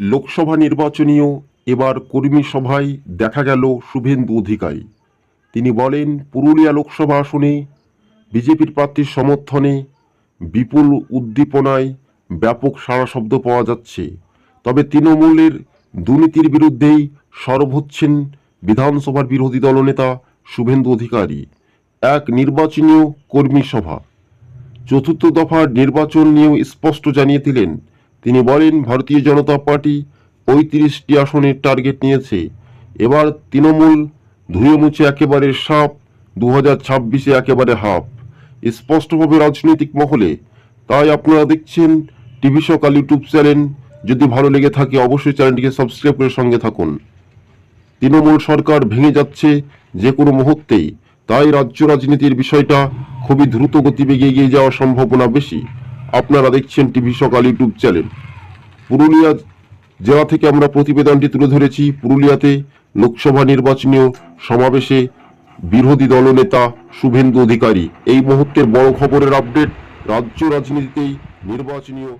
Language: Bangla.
লোকসভা নির্বাচনীয় এবার কর্মী সভায় দেখা গেল শুভেন্দু অধিকারী। তিনি বলেন, পুরুলিয়া লোকসভা আসনে বিজেপির প্রার্থীর সমর্থনে বিপুল উদ্দীপনায় ব্যাপক সাড়া শব্দ পাওয়া যাচ্ছে। তবে তৃণমূলের দুর্নীতির বিরুদ্ধেই সরব হচ্ছেন বিধানসভার বিরোধী দলনেতা শুভেন্দু অধিকারী। এক নির্বাচনীয় কর্মী সভা। চতুর্থ দফার নির্বাচন নিয়েও স্পষ্ট জানিয়ে দিলেন তিনি বলেন, ভারতীয় জনতা পার্টি পঁয়ত্রিশটি আসনের টার্গেট নিয়েছে। এবার তৃণমূল ধুয়ে মুছে একেবারে সাপ দু হাজার ছাব্বিশে একেবারে হাফ। স্পষ্টভাবে রাজনৈতিক মহলে, তাই আপনারা দেখছেন টিভি সকাল ইউটিউব চ্যানেল। যদি ভালো লেগে থাকে, অবশ্যই চ্যানেলটিকে সাবস্ক্রাইব করে সঙ্গে থাকুন। তৃণমূল সরকার ভেঙে যাচ্ছে যে কোনো মুহূর্তেই, তাই রাজ্য রাজনীতির বিষয়টা খুবই দ্রুত গতিবেগে এগিয়ে যাওয়ার সম্ভাবনা বেশি। আপনারা দেখছেন টিভি সকাল ইউটিউব চ্যানেল। পুরুলিয়া জেলা থেকে আমরা প্রতিবেদনটি তুলে ধরেছি। পুরুলিয়াতে লোকসভা নির্বাচনীয় সমাবেশে বিরোধী দলনেতা শুভেন্দু অধিকারী। এই মুহূর্তের বড় খবরের আপডেট, রাজ্য রাজনীতিতেই নির্বাচনীয়